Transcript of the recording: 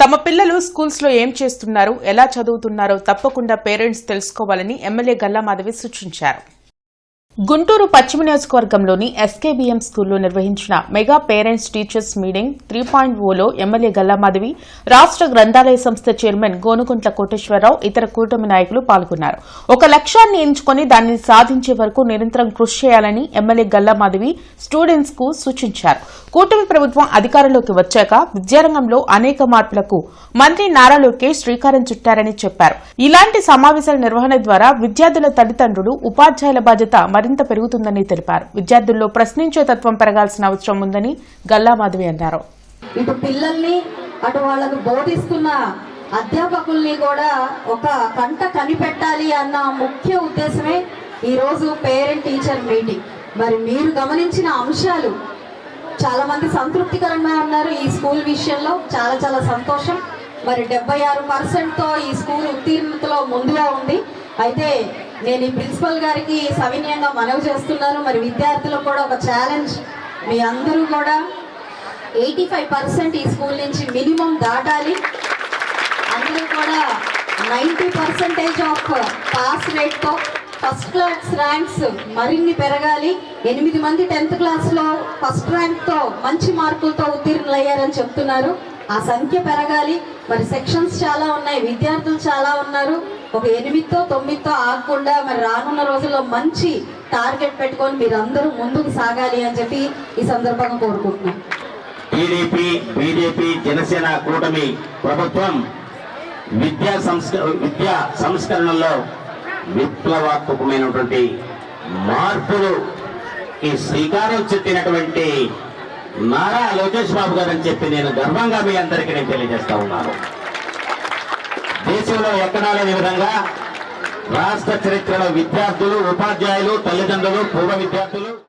తమ పిల్లలు స్కూల్స్లో ఏం చేస్తున్నారు ఎలా చదువుతున్నారో తప్పకుండా పేరెంట్స్ తెలుసుకోవాలని ఎమ్మెల్యే గల్లా మాధవి సూచించారు. గుంటూరు పశ్చిమ నియోజకవర్గంలోని ఎస్కేబీఎం స్కూల్లో నిర్వహించిన mega parents teachers meeting three point Ola MLA Galla Madhavi రాష్ట గ్రంథాలయ సంస్థ చైర్మన్ గోనుకుంట్ల కోటేశ్వరరావు ఇతర కూటమి నాయకులు పాల్గొన్నారు. ఒక లక్ష్యాన్ని ఎంచుకుని దానిని సాధించే వరకు నిరంతరం కృషి చేయాలని ఎమ్మెల్యే గల్లామాధవి స్టూడెంట్స్కు సూచించారు. కూటమి ప్రభుత్వం అధికారంలోకి వచ్చాక విద్యారంగంలో అనేక మార్పులకు మంత్రి నారా లోకేష్ శ్రీకారం చుట్టారని చెప్పారు. ఇలాంటి సమావేశాల నిర్వహణ ద్వారా విద్యార్థుల తల్లిదండ్రులు ఉపాధ్యాయుల బాధ్యత మరింత పెరుగుతుందని తెలిపారు. విద్యార్థుల్లో ప్రశ్నించే తత్వం పెరగాల్సిన అవసరం ఉందని గల్లా మాధవి అన్నారు. ఇప్పుడు పిల్లల్ని అటు వాళ్ళకు బోధిస్తున్న అధ్యాపకుల్ని కూడా ఒక కంట కనిపెట్టాలి అన్న ముఖ్య ఉద్దేశమే ఈరోజు పేరెంట్ టీచర్ మీటింగ్. మరి మీరు గమనించిన అంశాలు చాలా మంది సంతృప్తికరంగా ఉన్నారు ఈ స్కూల్ విషయంలో. చాలా చాలా సంతోషం. మరి డెబ్బై ఆరు పర్సెంట్తో ఈ స్కూల్ ఉత్తీర్ణతలో ముందుగా ఉంది. అయితే నేను ఈ ప్రిన్సిపల్ గారికి సవినయంగా మనవి చేస్తున్నాను. మరి విద్యార్థులకు కూడా ఒక ఛాలెంజ్ మీ అందరూ కూడా ఎయిటీ ఫైవ్ పర్సెంట్ ఈ స్కూల్ నుంచి మినిమం దాటాలి. అందరూ కూడా నైంటీ పర్సెంటేజ్ ఆఫ్ పాస్ రేట్తో ఫస్ట్ క్లాస్ ర్యాంక్స్ మరిన్ని పెరగాలి. ఎనిమిది మంది టెన్త్ క్లాస్లో ఫస్ట్ ర్యాంక్తో మంచి మార్కులతో ఉత్తీర్ణులు అయ్యారని చెప్తున్నారు. ఆ సంఖ్య పెరగాలి. మరి సెక్షన్స్ చాలా ఉన్నాయి. విద్యార్థులు చాలా ఉన్నారు. ఒక ఎనిమిదితో తొమ్మిదితో ఆగకుండా మరి రానున్న రోజుల్లో మంచి టార్గెట్ పెట్టుకొని మీరందరూ ముందుకు సాగాలి అని చెప్పి ఈ సందర్భంగా కోరుకుంటున్నాం. టీడీపీ బీజేపీ జనసేన కూటమి ప్రభుత్వం విద్యా సంస్క విద్యా సంస్కరణలో విప్లవాత్మకమైనటువంటి మార్పులు ఈ శ్రీకారం చుట్టినటువంటి నారా లోకేష్ బాబు గారు అని చెప్పి నేను గర్వంగా మీ అందరికీ నేను తెలియజేస్తా ఉన్నాను. దేశంలో ఎక్కడా లేని విధంగా రాష్ట్ర చరిత్రలో విద్యార్థులు ఉపాధ్యాయులు తల్లిదండ్రులు పూర్వ విద్యార్థులు